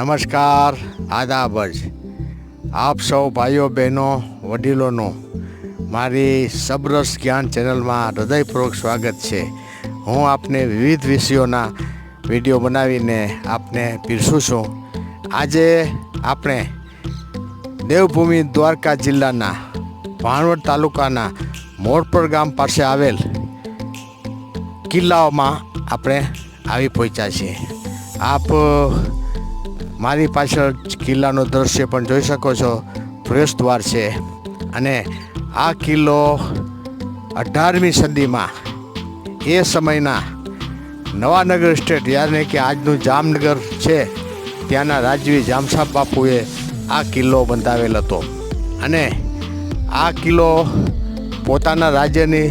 નમસ્કાર આદાબજ આપ સૌ ભાઈઓ, બહેનો, વડીલોનો મારી સબરસ જ્ઞાન ચેનલમાં હૃદયપૂર્વક સ્વાગત છે. હું આપને વિવિધ વિષયોના વીડિયો બનાવીને આપને પીરસું છું. આજે આપણે દેવભૂમિ દ્વારકા જિલ્લાના ભાણવડ તાલુકાના મોરપર ગામ પાસે આવેલ કિલ્લાઓમાં આપણે આવી પહોંચ્યા છીએ. આપ મારી પાછળ કિલ્લાનું દ્રશ્ય પણ જોઈ શકો છો. પ્રવેશ દ્વાર છે. અને આ કિલ્લો અઢારમી સદીમાં એ સમયના નવાનગર સ્ટેટ યાને કે આજનું જામનગર છે, ત્યાંના રાજવી જામસાબ બાપુએ આ કિલ્લો બંધાવેલ હતો. અને આ કિલ્લો પોતાના રાજ્યની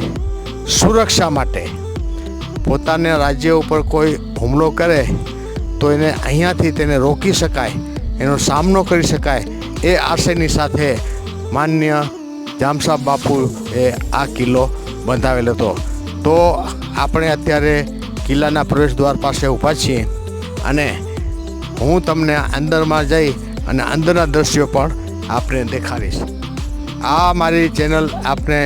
સુરક્ષા માટે, પોતાના રાજ્ય ઉપર કોઈ હુમલો કરે તો એને અહીંયાથી તેને રોકી શકાય, એનો સામનો કરી શકાય એ આશયની સાથે માન્ય જામસાબ બાપુએ આ કિલ્લો બંધાવેલો હતો. તો આપણે અત્યારે કિલ્લાના પ્રવેશ દ્વાર પાસે ઊભા છીએ અને હું તમને અંદરમાં જઈ અને અંદરના દ્રશ્યો પણ આપને દેખાડીશ. આ મારી ચેનલ આપને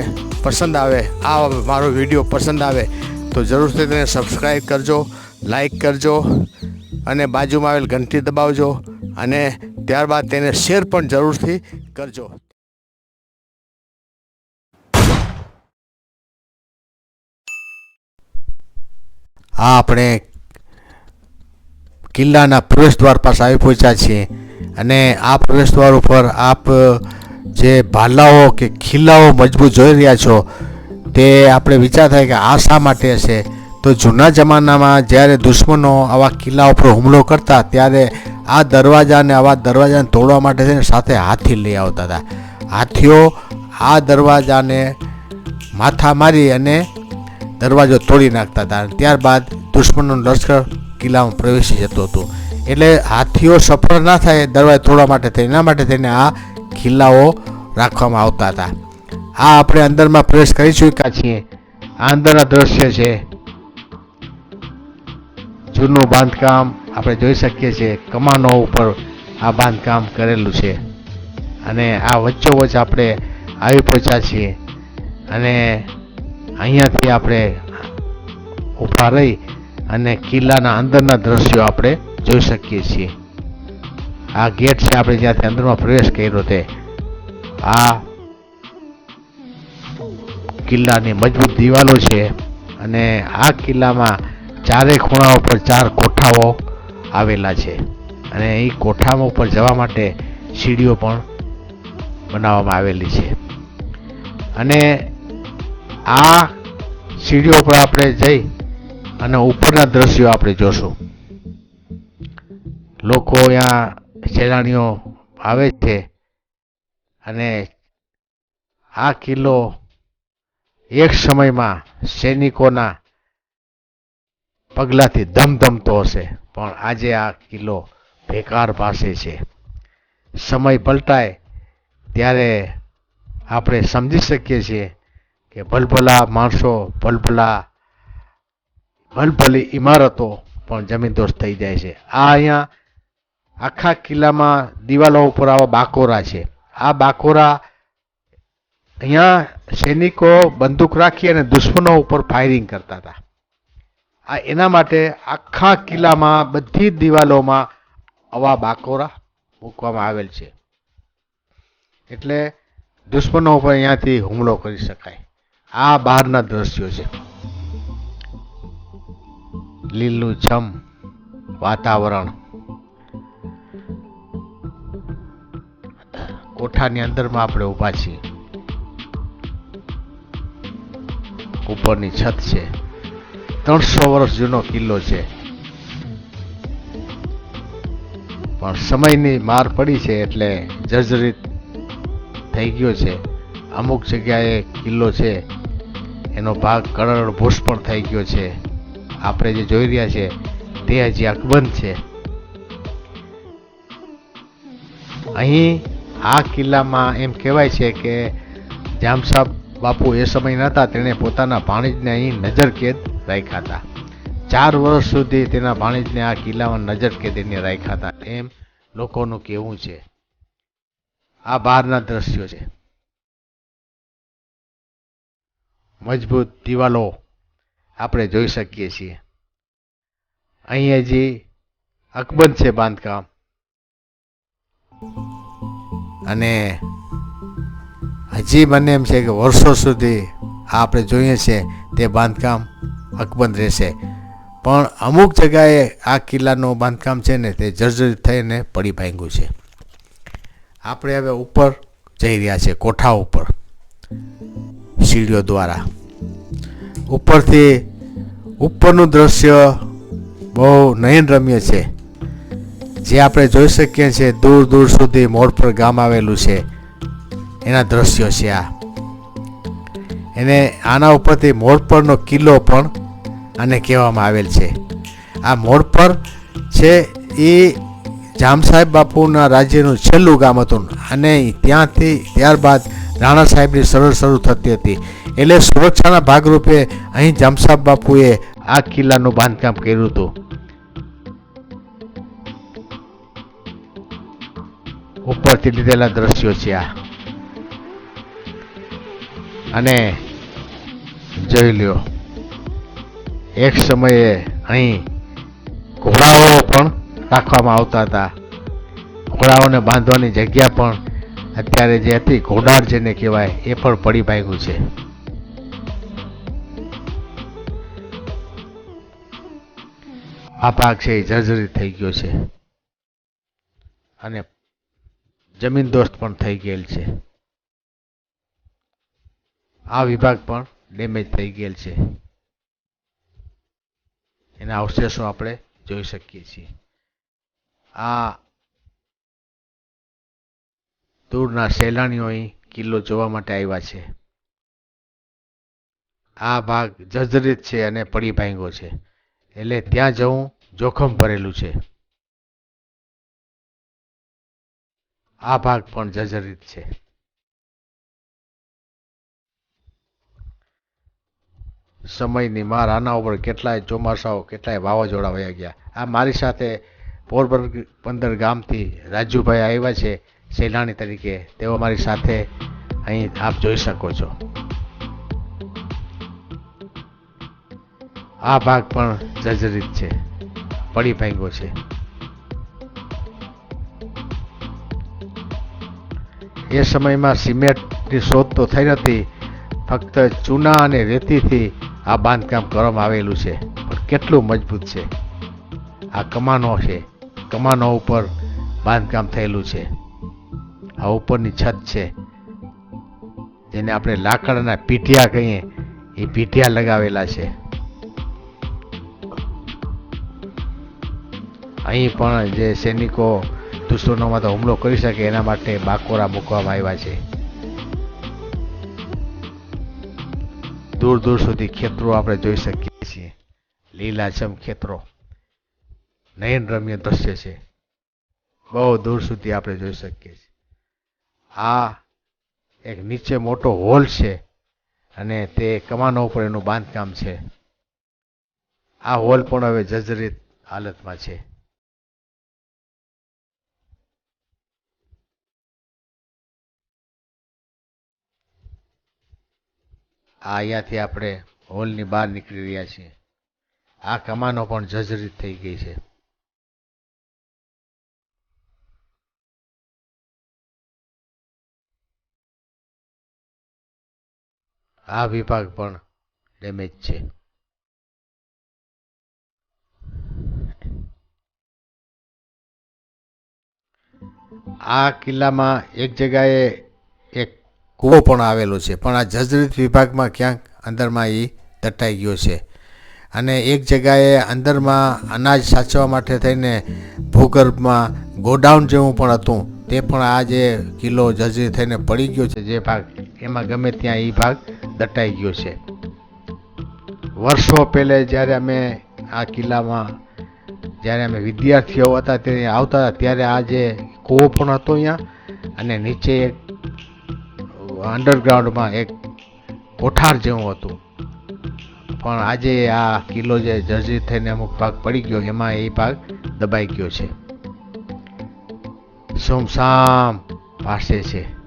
પસંદ આવે, આ મારો વીડિયો પસંદ આવે તો જરૂરથી તેને સબસ્ક્રાઈબ કરજો લાઈક કરજો અને બાજુમાં આવેલ ઘંટી દબાવજો અને ત્યારબાદ તેને શેર પણ જરૂરથી કરજો. આ આપણે કિલ્લાના પ્રવેશદ્વાર પાસે આવી પહોંચ્યા છીએ અને આ પ્રવેશદ્વાર ઉપર આપ જે ભાલાઓ કે ખિલ્લાઓ મજબૂત જોઈ રહ્યા છો તે આપણે વિચાર થાય કે આ શા માટે હશે? તો જૂના જમાનામાં જ્યારે દુશ્મનો આવા કિલ્લા ઉપર હુમલો કરતા ત્યારે આ દરવાજાને આવા દરવાજાને તોડવા માટે છે ને સાથે હાથી લઈ આવતા હતા. હાથીઓ આ દરવાજાને માથા મારી અને દરવાજો તોડી નાખતા હતા ત્યારબાદ દુશ્મનનું લશ્કર કિલ્લામાં પ્રવેશી જતું હતું. એટલે હાથીઓ સફળ ના થાય દરવાજો તોડવા માટે થઈ એના માટે થઈને આ કિલ્લાઓ રાખવામાં આવતા હતા. આ આપણે અંદરમાં પ્રવેશ કરી ચૂક્યા છીએ. આ અંદરના દ્રશ્ય છે. જૂનું બાંધકામ આપણે જોઈ શકીએ છીએ. કમાનો ઉપર આ બાંધકામ કરેલું છે. અને આ વચ્ચોવચ્ચ આપણે આવી પહોંચ્યા છીએ. અને અહીંયાથી આપણે ઊભા રહી અને કિલ્લાના અંદરના દ્રશ્યો આપણે જોઈ શકીએ છીએ. આ ગેટ છે આપણે જ્યાંથી અંદરમાં પ્રવેશ કર્યો તે. આ કિલ્લાની મજબૂત દિવાલો છે. અને આ કિલ્લામાં ચારે ખૂણા ઉપર ચાર કોઠાઓ આવેલા છે. અને એ કોઠામાં ઉપર જવા માટે સીડીઓ પણ બનાવવામાં આવેલી છે. અને આ સીડીઓ પર આપણે જઈ અને ઉપરના દ્રશ્યો આપણે જોશું. લોકો અહીંયા સહેલાણીઓ આવે છે અને આ કિલ્લો એક સમયમાં સૈનિકોના પગલાથી ધમધમતો હશે. પણ આજે આ કિલ્લો ભેકાર પાસે છે. સમય પલટાય ત્યારે આપણે સમજી શકીએ છીએ કે ભલભલા માણસો, ભલભલા, ભલભલી ઇમારતો પણ જમીનદોસ્ત થઈ જાય છે. આ અહીંયા આખા કિલ્લામાં દિવાલો ઉપર આવા બાકોરા છે. આ બાકોરા અહીંયા સૈનિકો બંદૂક રાખી અને દુશ્મનો ઉપર ફાયરિંગ કરતા હતા. આ એના માટે આખા કિલ્લામાં બધી જ દિવાલોમાં આવા બાકોરા મૂકવામાં આવેલ છે. એટલે દુશ્મનો ઉપર અહીંયાથી હુમલો કરી શકાય. આ બહારના દ્રશ્યો છે. લીલું છમ વાતાવરણ. કોઠાની અંદરમાં આપણે ઊભા છીએ. ઉપરની છત છે. ત્રણસો વર્ષ જૂનો કિલ્લો છે. પણ સમયની માર પડી છે એટલે જર્જરિત થઈ ગયો છે. અમુક જગ્યાએ કિલ્લો છે, એનો ભાગ કરોડ ભૂસ પણ થઈ ગયો છે. આપણે જે જોઈ રહ્યા છે, તે હજી અકબંધ છે. અહીં આ કિલ્લામાં એમ કહેવાય છે કે જામસાબ બાપુ એ સમય નહોતા, તેણે પોતાના ભાણેજને અહીં નજરકેદ રાખ્યા હતા. ચાર વર્ષ સુધી તેના ભાણેજને આ કિલ્લામાં નજર કેદીને રાખ્યા હતા. એમ લોકોનું કેવું છે. આ બહારના દ્રશ્યો છે. મજબૂત દિવાલો આપણે જોઈ શકીએ છીએ. અહીં હજી અકબંધ છે બાંધકામ. અને હજી મને એમ છે કે વર્ષો સુધી આ આપણે જોઈએ છે તે બાંધકામ અકબંધ રહેશે. પણ અમુક જગાએ આ કિલ્લાનું બાંધકામ છે ને તે જર્જરિત થઈને પડી ભાંગ્યું છે. આપણે હવે ઉપર જઈ રહ્યા છે કોઠા ઉપર, સીડીઓ દ્વારા. ઉપરથી ઉપરનું દ્રશ્ય બહુ નયનરમ્ય છે. જે આપણે જોઈ શકીએ છીએ દૂર દૂર સુધી મોડ પર ગામ આવેલું છે. એના દ્રશ્યો છે આ. એને આના ઉપરથી મોડ પરનો કિલ્લો પણ આને કહેવામાં આવેલ છે. આ મોડ પર છે એ જામ સાહેબ બાપુના રાજ્યનું છેલ્લું ગામ હતું અને ત્યાંથી ત્યારબાદ રાણા સાહેબની સરળ શરૂ થતી હતી. એટલે સુરક્ષાના ભાગરૂપે અહીં જામસાહેબ બાપુએ આ કિલ્લાનું બાંધકામ કર્યું હતું. ઉપરથી લીધેલા દ્રશ્યો છે આ. અને જોઈ લ્યો, એક સમયે અહીં ઘોડાઓ પણ રાખવામાં આવતા હતા. ઘોડાઓને બાંધવાની જગ્યા પણ અત્યારે જે હતી ઘોડાર જેને કહેવાય, એ પણ પડી ભાગ્યું છે. આ ભાગ છે એ જર્જરિત થઈ ગયો છે. અને જમીન દોસ્ત પણ થઈ ગયેલ છે. આ વિભાગ પણ ડેમેજ થઈ ગયેલ છે. એના અવશેષો આપણે જોઈ શકીએ છીએ. આ દૂરના સહેલાણીઓ કિલ્લો જોવા માટે આવ્યા છે. આ ભાગ જર્જરિત છે અને પડી ભાંગો છે. એટલે ત્યાં જવું જોખમ ભરેલું છે. આ ભાગ પણ જર્જરિત છે. સમયની માર આના ઉપર કેટલાય ચોમાસાઓ, કેટલાય વાવાઝોડા વયા ગયા. આ મારી સાથે પોરબંદર ગામથી રાજુભાઈ આવ્યા છે સહેલાણી તરીકે. તેઓ મારી સાથે અહીં આપ જોઈ શકો છો. આ ભાગ પણ જર્જરિત છે. પડી ભાંગ્યો છે. એ સમયમાં સિમેન્ટની શોધ તો થઈ નથી. ફક્ત ચૂના અને રેતીથી આ બાંધકામ કરવામાં આવેલું છે. પણ કેટલું મજબૂત છે. આ કમાનો છે. કમાનો ઉપર બાંધકામ થયેલું છે. આ ઉપરની છત છે. જેને આપણે લાકડાના પીઠિયા કહીએ. એ પીઠિયા લગાવેલા છે. અહીં પણ જે સૈનિકો દુશ્મનોમાં તો હુમલો કરી શકે એના માટે બાકોરા મૂકવામાં આવ્યા છે. દૂર દૂર સુધી ખેતરો આપણે જોઈ શકીએ છીએ. લીલાછમ ખેતરો. નયનરમ્ય દ્રશ્ય છે. બહુ દૂર સુધી આપણે જોઈ શકીએ છીએ. આ એક નીચે મોટો હોલ છે અને તે કમાનો ઉપર એનું બાંધકામ છે. આ હોલ પણ હવે જર્જરિત હાલતમાં છે. આ અહીંયાથી આપણે હોલની બહાર નીકળી રહ્યા છીએ. આ કમાનો પણ જર્જરિત થઈ ગઈ છે. આ વિભાગ પણ ડેમેજ છે. આ કિલ્લામાં એક જગાએ એક કૂવો પણ આવેલો છે. પણ આ જજરીત વિભાગમાં ક્યાંક અંદરમાં એ દટાઈ ગયો છે. અને એક જગાએ અંદરમાં અનાજ સાચવા માટે થઈને ભૂગર્ભમાં ગોડાઉન જેવું પણ હતું. તે પણ આ જે કિલ્લો જજરી થઈને પડી ગયો છે, જે ભાગ એમાં ગમે ત્યાં એ ભાગ દટાઈ ગયો છે. વર્ષો પહેલે જ્યારે અમે આ કિલ્લામાં, જ્યારે અમે વિદ્યાર્થીઓ હતા ત્યારે આવતા ત્યારે આ જે કૂવો પણ હતો અહીંયા અને નીચે એક અંડરગ્રાઉન્ડમાં એક કોઠાર જેવું હતું. પણ આજે આ કિલ્લો જે જર્જરિત થઈને અમુક ભાગ પડી ગયો, એમાં એ ભાગ દબાઈ ગયો છે. સુમસામ પાસે છે.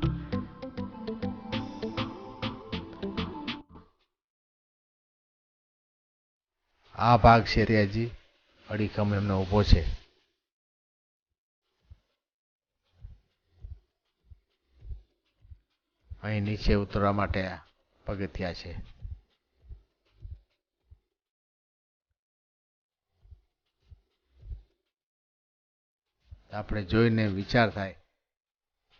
આ ભાગ છે તે અડીખમ એમનો ઊભો છે. અહીં નીચે ઉતરવા માટે પગથિયા છે. આપણે જોઈને વિચાર થાય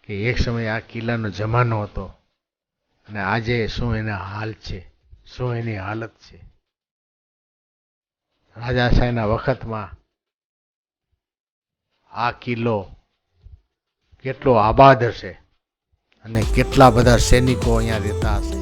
કે એક સમયે આ કિલ્લાનો જમાનો હતો અને આજે શું એના હાલ છે, શું એની હાલત છે. રાજાશાહીના વખતમાં આ કિલ્લો કેટલો આબાદ હશે. અને કેટલા બધા સૈનિકો અહીંયા રહેતા હશે.